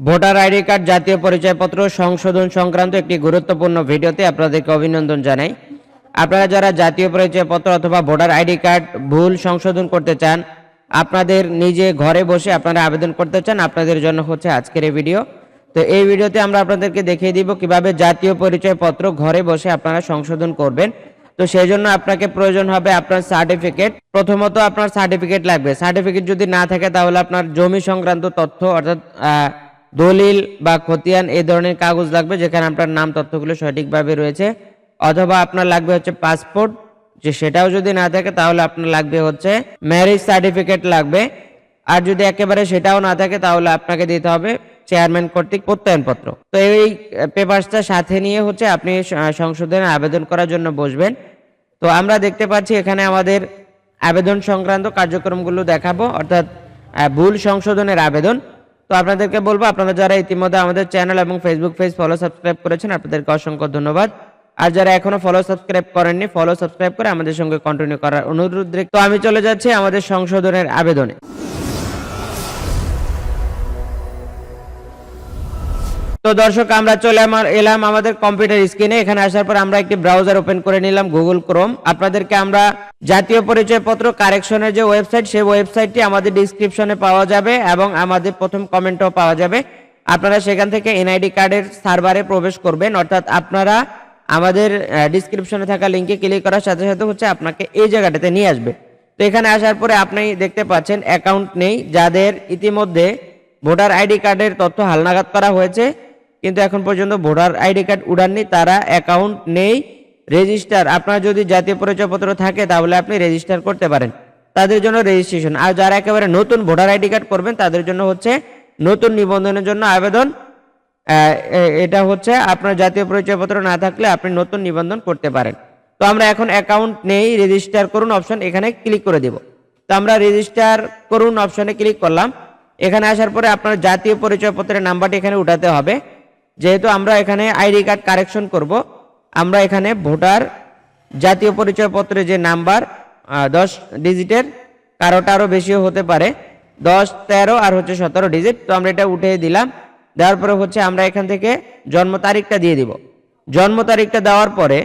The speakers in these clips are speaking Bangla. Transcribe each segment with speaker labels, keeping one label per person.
Speaker 1: ভোটার আইডি কার্ড, জাতীয় পরিচয়পত্র, সংশোধন সংক্রান্ত একটি গুরুত্বপূর্ণ ভিডিওতে আপনাদেরকে অভিনন্দন জানাই। আপনারা যারা জাতীয় পরিচয়পত্র অথবা ভোটার আইডি কার্ড ভুল সংশোধন করতে চান, আপনাদের নিজে ঘরে বসে আপনারা আবেদন করতে চান, আপনাদের জন্য হচ্ছে আজকের এই ভিডিও। তো এই ভিডিওতে আমরা আপনাদেরকে দেখিয়ে দিব কীভাবে জাতীয় পরিচয়পত্র ঘরে বসে আপনারা সংশোধন করবেন। তো সেই জন্য আপনাকে প্রয়োজন হবে আপনার সার্টিফিকেট। প্রথমত আপনার সার্টিফিকেট লাগবে। সার্টিফিকেট যদি না থাকে তাহলে আপনার জমি সংক্রান্ত তথ্য অর্থাৎ দলিল বা খতিয়ান এই ধরনের কাগজ লাগবে যেখানে আপনার নাম, তথ্যগুলো সঠিকভাবে রয়েছে। অথবা আপনার লাগবে হচ্ছে পাসপোর্ট, যে সেটাও যদি না থাকে তাহলে আপনার লাগবে হচ্ছে ম্যারেজ সার্টিফিকেট লাগবে। আর যদি একেবারে সেটাও না থাকে তাহলে আপনাকে দিতে হবে চেয়ারম্যান কর্তৃক প্রত্যয়নপত্র। তো এই পেপারসটা সাথে নিয়ে হচ্ছে আপনি সংশোধনে আবেদন করার জন্য বসবেন। তো আমরা দেখতে পাচ্ছি এখানে আমাদের আবেদন সংক্রান্ত কার্যক্রমগুলো দেখাবো, অর্থাৎ ভুল সংশোধনের আবেদন। তো আপনাদেরকে বলব, আপনারা যারা ইতিমধ্যে আমাদের চ্যানেল এবং ফেসবুক পেজ ফলো সাবস্ক্রাইব করেছেন, আপনাদেরকে অসংখ্য ধন্যবাদ। আর যারা এখনও ফলো সাবস্ক্রাইব করেননি ফলো সাবস্ক্রাইব করে আমাদের সঙ্গে কন্টিনিউ করার অনুরোধ তো আমি চলে যাচ্ছি আমাদের সংশোধনের আবেদনে। তো দর্শক, আমরা চলে এলাম আমাদের কম্পিউটার স্ক্রিনে এখানে আসার পর আমরা একটি ব্রাউজার ওপেন করে নিলাম গুগল ক্রোম আপনাদেরকে আমরা জাতীয় পরিচয়পত্র কারেকশনের যে ওয়েবসাইট সেই ওয়েবসাইটটি আমাদের ডিসক্রিপশনে পাওয়া যাবে এবং আমাদের প্রথম কমেন্টও পাওয়া যাবে। আপনারা সেখান থেকে এনআইডি কার্ডের সার্ভারে প্রবেশ করবেন। অর্থাৎ আপনারা আমাদের ডিসক্রিপশনে থাকা লিঙ্কে ক্লিক করার সাথে সাথে হচ্ছে আপনাকে এই জায়গাটাতে নিয়ে আসবে। তো এখানে আসার পরে আপনি দেখতে পাচ্ছেন অ্যাকাউন্ট নেই। যাদের ইতিমধ্যে ভোটার আইডি কার্ডের তথ্য হালনাগাদ করা হয়েছে কিন্তু এখন পর্যন্ত ভোটার আইডি কার্ড উড়াননি, তারা অ্যাকাউন্ট নেই রেজিস্টার আপনার যদি জাতীয় পরিচয়পত্র থাকে, তাহলে আপনি রেজিস্টার করতে পারেন। তাদের জন্য রেজিস্ট্রেশন আর যারা একেবারে নতুন ভোটার আইডি কার্ড করবেন, তাদের জন্য হচ্ছে নতুন নিবন্ধনের জন্য আবেদন। এটা হচ্ছে আপনার জাতীয় পরিচয়পত্র না থাকলে আপনি নতুন নিবন্ধন করতে পারেন। তো আমরা এখন অ্যাকাউন্ট নেই রেজিস্টার করুন অপশন এখানে ক্লিক করে দিব। তো আমরা রেজিস্টার করুন অপশনে ক্লিক করলাম। এখানে আসার পরে আপনার জাতীয় পরিচয়পত্রের নাম্বারটি এখানে উঠাতে হবে। যেহেতু আমরা এখানে আইডি কার্ড কারেকশন করব, আমরা এখানে ভোটার জাতীয় পরিচয়পত্রের যে নাম্বার দশ ডিজিটের, কারোটা আরও বেশিও হতে পারে, দশ, তেরো আর হচ্ছে সতেরো ডিজিট। তো আমরা এটা উঠে দিলাম। দেওয়ার পরে হচ্ছে আমরা এখান থেকে জন্ম তারিখটা দিয়ে দিব। জন্ম তারিখটা দেওয়ার পরে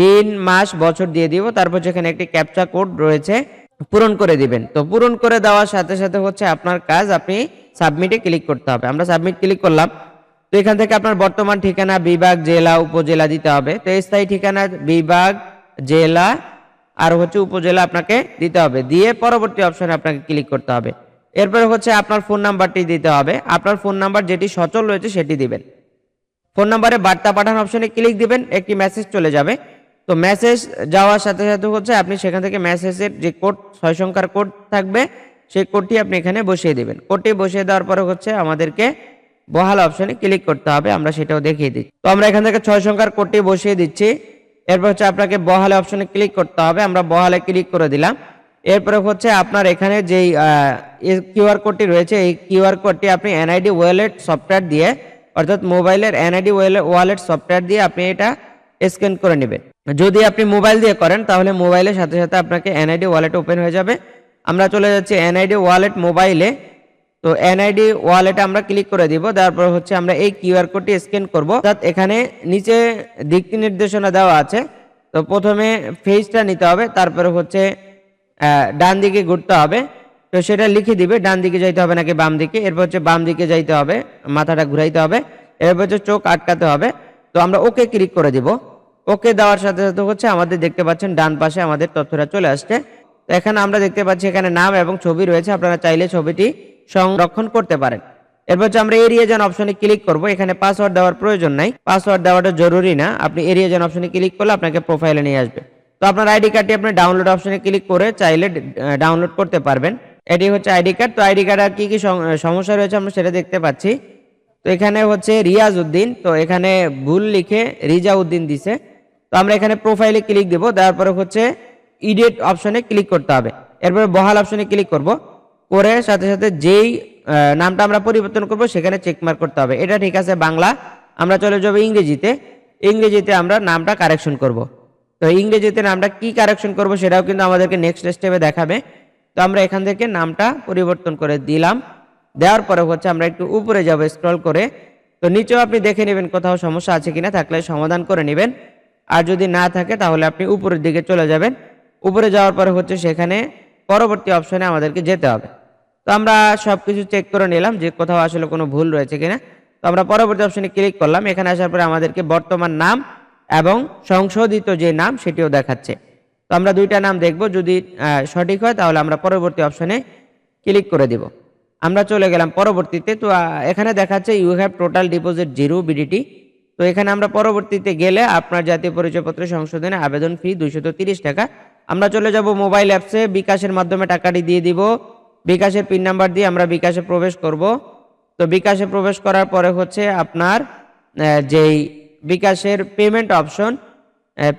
Speaker 1: দিন, মাস, বছর দিয়ে দিব। তারপর যেখানে একটি ক্যাপচা কোড রয়েছে, পূরণ করে দিবেন। তো পূরণ করে দেওয়ার সাথে সাথে হচ্ছে আপনার কাজ আপনি সাবমিটে ক্লিক করতে হবে। আমরা সাবমিট ক্লিক করলাম। তো এখান থেকে আপনার বর্তমান ঠিকানা বিভাগ, জেলা, উপজেলা দিতে হবে। তো স্থায়ী ঠিকানা বিভাগ, জেলা, আর হচ্ছে উপজেলা আপনাকে দিতে হবে। দিয়ে পরবর্তী অপশনে আপনাকে ক্লিক করতে হবে। এরপরে হচ্ছে আপনার ফোন নাম্বারটি দিতে হবে। আপনার ফোন নাম্বার যেটি সচল রয়েছে সেটি দিবেন। ফোন নাম্বারে বার্তা পাঠান অপশনে ক্লিক দিবেন, একটি মেসেজ চলে যাবে। তো মেসেজ যাওয়ার সাথে সাথে হচ্ছে আপনি সেখান থেকে মেসেজের যে কোড ছয় সংখ্যার কোড থাকবে, সেই কোডটি আপনি এখানে বসিয়ে দিবেন। কোডটি বসিয়ে দেওয়ার পরে হচ্ছে আমাদেরকে বহাল অপশনে ক্লিক করতে হবে, আমরা সেটাও দেখিয়ে দিই তো আমরা এখান থেকে ছয় সংখ্যার কোডটি বসিয়ে দিচ্ছি। এরপর হচ্ছে আপনাকে বহালে অপশনে ক্লিক করতে হবে, আমরা বহালে ক্লিক করে দিলাম। এরপরে হচ্ছে আপনার এখানে যেই কিউআর কোডটি রয়েছে, এই কিউআর কোডটি আপনি এনআইডি ওয়ালেট সফটওয়্যার দিয়ে, অর্থাৎ মোবাইলের এনআইডি ওয়ালেট সফটওয়্যার দিয়ে আপনি এটা স্ক্যান করে নেবেন। যদি আপনি মোবাইল দিয়ে করেন, তাহলে মোবাইলের সাথে সাথে আপনাকে এনআইডি ওয়ালেট ওপেন হয়ে যাবে। আমরা চলে যাচ্ছি এনআইডি ওয়ালেট মোবাইলে। তো এনআইডি ওয়ালেটে আমরা ক্লিক করে দিব, তারপর হচ্ছে আমরা এই কিউআর কোডটি স্ক্যান করব। অর্থাৎ এখানে নিচে দিক নির্দেশনা দেওয়া আছে। তো প্রথমে ফেজটা নিতে হবে, তারপরে হচ্ছে ডান দিকে ঘুরতে হবে। তো সেটা লিখে দিবে, ডান দিকে যাইতে হবে নাকি বাম দিকে। এরপর হচ্ছে বাম দিকে যাইতে হবে, মাথাটা ঘুরাইতে হবে। এরপর হচ্ছে চোখ আটকাতে হবে। তো আমরা ওকে ক্লিক করে দিব। ওকে দেওয়ার সাথে সাথে হচ্ছে আমাদের দেখতে পাচ্ছেন, ডান পাশে আমাদের তথ্যটা চলে আসছে। এখানে আমরা দেখতে পাচ্ছি এখানে নাম এবং ছবি রয়েছে, আপনারা চাইলে ছবিটি সংরক্ষণ করতে পারেন। এরপর হচ্ছে আমরা এরিয়া যান অপশনে ক্লিক করব, এখানে পাসওয়ার্ড দেওয়ার প্রয়োজন নাই। পাসওয়ার্ড দেওয়াটা জরুরি না, আপনি এরিয়া যান অপশনে ক্লিক করলে আপনাকে প্রোফাইলে নিয়ে আসবে। তো আপনার আইডি কার্ডটি আপনি ডাউনলোড অপশনে ক্লিক করে চাইলে ডাউনলোড করতে পারবেন। এটি হচ্ছে আইডি কার্ড তো আইডি কার্ড আর কি কি সমস্যা রয়েছে আমরা সেটা দেখতে পাচ্ছি। তো এখানে হচ্ছে রিয়াজ উদ্দিন তো এখানে ভুল লিখে রিজা উদ্দিন দিছে। তো আমরা এখানে প্রোফাইলে ক্লিক দেবো তারপরে হচ্ছে ইডিট অপশনে ক্লিক করতে হবে। এরপরে বহাল অপশনে ক্লিক করব। করে সাথে সাথে যেই নামটা আমরা পরিবর্তন করব, সেখানে চেক মার্ক করতে হবে। এটা ঠিক আছে বাংলা। আমরা চলে যাব ইংরেজিতে। ইংরেজিতে আমরা নামটা কারেকশন করব। তো ইংরেজিতে নামটা কি কারেকশন করব সেটাও কিন্তু আমাদেরকে নেক্সট স্টেপে দেখাবে। তো আমরা এখান থেকে নামটা পরিবর্তন করে দিলাম। দেওয়ার পরে হচ্ছে আমরা একটু উপরে যাব স্ক্রল করে। তো নিচেও আপনি দেখে নেবেন কোথাও সমস্যা আছে কিনা, থাকলে সমাধান করে নেবেন। আর যদি না থাকে, তাহলে আপনি উপরের দিকে চলে যাবেন। উপরে যাওয়ার পরে হচ্ছে সেখানে পরবর্তী অপশনে আমাদেরকে যেতে হবে। তো আমরা সব কিছু চেক করে নিলাম যে কোথাও আসলে কোনো ভুল রয়েছে কিনা। তো আমরা পরবর্তী অপশনে ক্লিক করলাম। এখানে আসার পরে আমাদেরকে বর্তমান নাম এবং সংশোধিত যে নাম সেটিও দেখাচ্ছে। তো আমরা দুইটা নাম দেখব। যদি সঠিক হয় তাহলে আমরা পরবর্তী অপশনে ক্লিক করে দিব। আমরা চলে গেলাম পরবর্তীতে। তো এখানে দেখাচ্ছে you have total deposit zero BDT তো এখানে আমরা পরবর্তীতে গেলে আপনার জাতীয় পরিচয়পত্র সংশোধনে আবেদন ফি দুইশত টাকা। আমরা চলে যাব মোবাইল অ্যাপসে, বিকাশের মাধ্যমে টাকাটি দিয়ে দিব। বিকাশের পিন নাম্বার দিয়ে আমরা বিকাশে প্রবেশ করব। তো বিকাশে প্রবেশ করার পরে হচ্ছে আপনার যেই বিকাশের payment option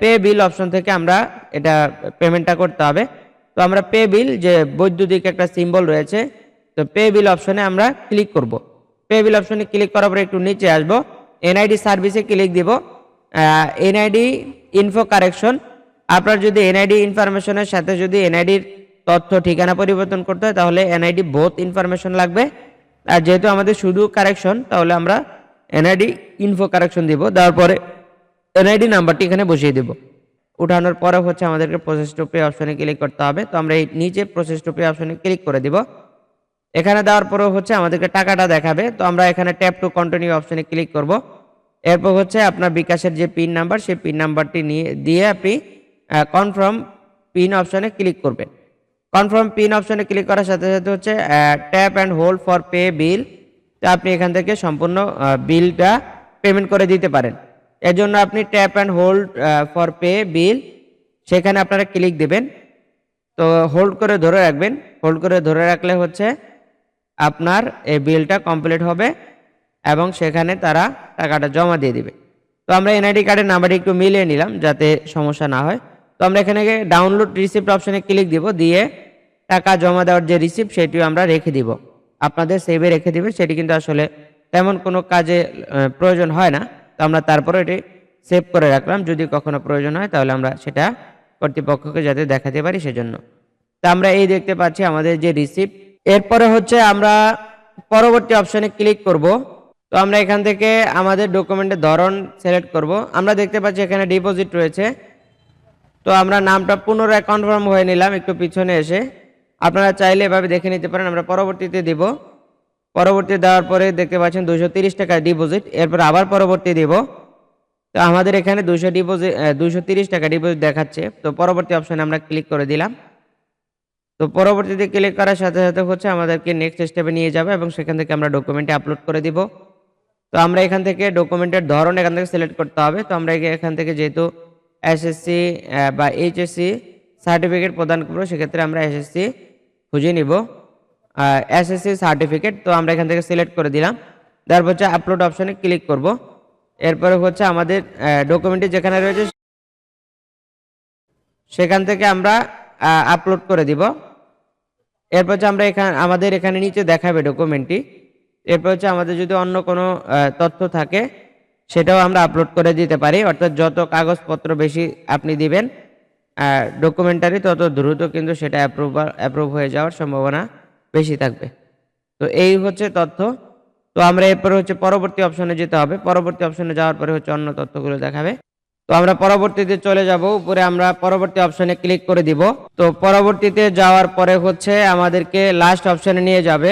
Speaker 1: pay bill option থেকে আমরা এটা পেমেন্টটা করতে হবে। তো আমরা পে বিল যে বৈদ্যুতিক একটা সিম্বল রয়েছে, তো পে বিল অপশনে আমরা ক্লিক করব। পে বিল অপশনে ক্লিক করার পরে একটু নিচে আসব। এনআইডি সার্ভিসে ক্লিক দিব। এনআইডি ইনফো কারেকশন আপনার যদি এনআইডি ইনফরমেশনের সাথে যদি এনআইডির তথ্য, ঠিকানা পরিবর্তন করতে হয়, তাহলে এনআইডি বোথ ইনফরমেশন লাগবে। আর যেহেতু আমাদের শুধু কারেকশন তাহলে আমরা এনআইডি ইনফো কারেকশন দিব। দেওয়ার পরে এনআইডি নাম্বারটি এখানে বসিয়ে দেব। উঠানোর পরে হচ্ছে আমাদেরকে প্রসেস টু পে অপশনে ক্লিক করতে হবে। তো আমরা এই নিচে প্রসেস টু পে অপশনে ক্লিক করে দিব। এখানে দেওয়ার পরে হচ্ছে আমাদেরকে টাকাটা দেখাবে। তো আমরা এখানে ট্যাপ টু কন্টিনিউ অপশনে ক্লিক করব। এরপর হচ্ছে আপনার বিকাশের যে পিন নাম্বার সেই পিন নাম্বারটি নিয়ে, দিয়ে আপনি কনফার্ম পিন অপশনে ক্লিক করবেন কনফার্ম পিন অপশনে ক্লিক করার সাথে সাথে হচ্ছে tap and hold for pay bill তো আপনি এখান থেকে সম্পূর্ণ বিলটা পেমেন্ট করে দিতে পারেন। এর জন্য আপনি tap and hold for pay bill সেখানে আপনারা ক্লিক দেবেন। তো হোল্ড করে ধরে রাখবেন। হোল্ড করে ধরে রাখলে হচ্ছে আপনার এই বিলটা কমপ্লিট হবে এবং সেখানে তারা টাকাটা জমা দিয়ে দিবে। তো আমরা এনআইডি কার্ডের নাম্বারটি একটু মিলিয়ে নিলাম যাতে সমস্যা না হয়। তো আমরা এখানে ডাউনলোড রিসিপ্ট অপশনে ক্লিক দিব, দিয়ে টাকা জমা দেওয়ার যে রিসিপ্ট সেটিও আমরা রেখে দিব। আপনাদের সেভে রেখে দিবে, সেটি কিন্তু আসলে তেমন কোনো কাজে প্রয়োজন হয় না। তো আমরা তারপরে এটি সেভ করে রাখলাম। যদি কখনো প্রয়োজন হয়, তাহলে আমরা সেটা কর্তৃপক্ষকে যাতে দেখাতে পারি সেজন্য। তো আমরা এই দেখতে পাচ্ছি আমাদের যে রিসিপ্ট এরপরে হচ্ছে আমরা পরবর্তী অপশনে ক্লিক করব। তো আমরা এখান থেকে আমাদের ডকুমেন্টের ধরন সিলেক্ট করব। আমরা দেখতে পাচ্ছি এখানে ডিপোজিট রয়েছে। তো আমরা নামটা পুনরায় কনফার্ম হয়ে নিলাম, একটু পিছনে এসে। আপনারা চাইলে এভাবে দেখে নিতে পারেন, আমরা পরবর্তীতে দিব। পরবর্তী দেওয়ার পরে দেখতে পাচ্ছেন দুশো তিরিশ টাকা ডিপোজিট এরপর আবার পরবর্তী দিব। তো আমাদের এখানে দুশো ডিপোজিট দুশো তিরিশ টাকা ডিপোজিট দেখাচ্ছে। তো পরবর্তী অপশনে আমরা ক্লিক করে দিলাম। তো পরবর্তীতে ক্লিক করার সাথে সাথে হচ্ছে আমাদেরকে নেক্সট স্টেপে নিয়ে যাবে এবং সেখান থেকে আমরা ডকুমেন্টে আপলোড করে দিব। তো আমরা এখান থেকে ডকুমেন্টের ধরন এখান থেকে সিলেক্ট করতে হবে। তো আমরা এখান থেকে যেহেতু এসএসসি বা এইচএসসি সার্টিফিকেট প্রদান করব, সেক্ষেত্রে আমরা এসএসসি খুঁজে নিব। এসএসসি সার্টিফিকেট তো আমরা এখান থেকে সিলেক্ট করে দিলাম। তারপর হচ্ছে আপলোড অপশনে ক্লিক করব। এরপরে হচ্ছে আমাদের ডকুমেন্টটি যেখানে রয়েছে, সেখান থেকে আমরা আপলোড করে দিব। এরপর হচ্ছে আমরা এখানে, আমাদের এখানে নিচে দেখাবে ডকুমেন্টটি এরপর হচ্ছে আমাদের যদি অন্য কোনো তথ্য থাকে সেটাও আমরা আপলোড করে দিতে পারি। অর্থাৎ যত কাগজপত্র বেশি আপনি দিবেন ডকুমেন্টারি তত দ্রুত কিন্তু সেটা অ্যাপ্রুভাল অ্যাপ্রুভ হয়ে যাওয়ার সম্ভাবনা বেশি থাকবে। তো এই হচ্ছে তথ্য। তো আমরা এরপরে হচ্ছে পরবর্তী অপশনে যেতে হবে। পরবর্তী অপশনে যাওয়ার পরে হচ্ছে অন্য তথ্যগুলো দেখাবে। তো আমরা পরবর্তীতে চলে যাব। উপরে আমরা পরবর্তী অপশনে ক্লিক করে দিব। তো পরবর্তীতে যাওয়ার পরে হচ্ছে আমাদেরকে লাস্ট অপশনে নিয়ে যাবে।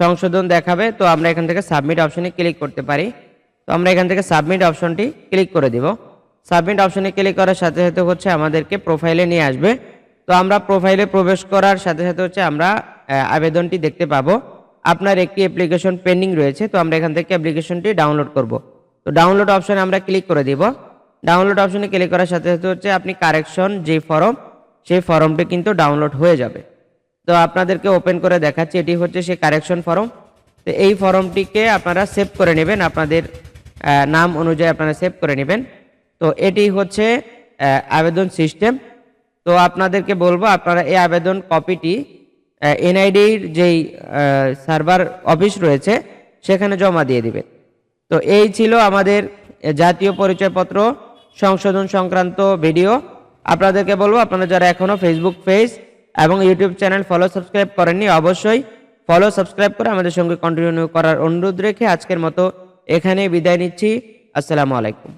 Speaker 1: সংশোধন দেখাবে। তো আমরা এখান থেকে সাবমিট অপশনে ক্লিক করতে পারি। তো আমরা এখান থেকে সাবমিট অপশনটি ক্লিক করে দিব। সাবমিট অপশনে ক্লিক করার সাথে সাথে হচ্ছে আমাদেরকে প্রোফাইলে নিয়ে আসবে। তো আমরা প্রোফাইলে প্রবেশ করার সাথে সাথে হচ্ছে আমরা আবেদনটি দেখতে পাবো। আপনার একটি অ্যাপ্লিকেশন পেন্ডিং রয়েছে, তো আমরা এখান থেকে অ্যাপ্লিকেশনটি ডাউনলোড করব। তো ডাউনলোড অপশনে আমরা ক্লিক করে দিব। ডাউনলোড অপশনে ক্লিক করার সাথে সাথে হচ্ছে আপনি কারেকশন যে ফর্ম সেই ফর্মটি কিন্তু ডাউনলোড হয়ে যাবে। তো আপনাদেরকে ওপেন করে দেখাচ্ছি, এটি হচ্ছে সেই কারেকশন ফর্ম তো এই ফর্মটিকে আপনারা সেভ করে নেবেন আপনাদের নাম অনুযায়ী আপনারা সেভ করে নেবেন। তো এটি হচ্ছে আবেদন সিস্টেম তো আপনাদেরকে বলব, আপনারা এই আবেদন কপিটি এনআইডির যেই সার্ভার অফিস রয়েছে, সেখানে জমা দিয়ে দিবেন। তো এই ছিল আমাদের জাতীয় পরিচয়পত্র সংশোধন সংক্রান্ত ভিডিও আপনাদেরকে বলব, আপনারা যারা এখনও ফেসবুক পেজ এবং ইউটিউব চ্যানেল ফলো সাবস্ক্রাইব করেননি, অবশ্যই ফলো সাবস্ক্রাইব করে আমাদের সঙ্গে কন্টিনিউ করার অনুরোধ রেখে আজকের মতো এখানে বিদায় নিচ্ছি। আসসালামু আলাইকুম।